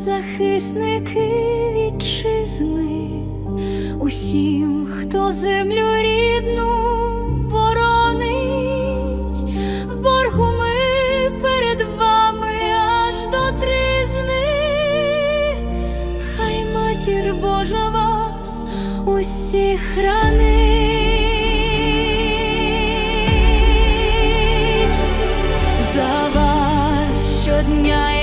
захисники вітчизни, усім, хто землю рідну боронить, в боргу ми перед вами аж до тризни. Хай матір Божа вас усіх хранить. За вас щодня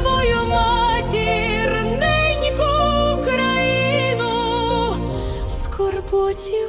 свою матір, неньку країну в скорботі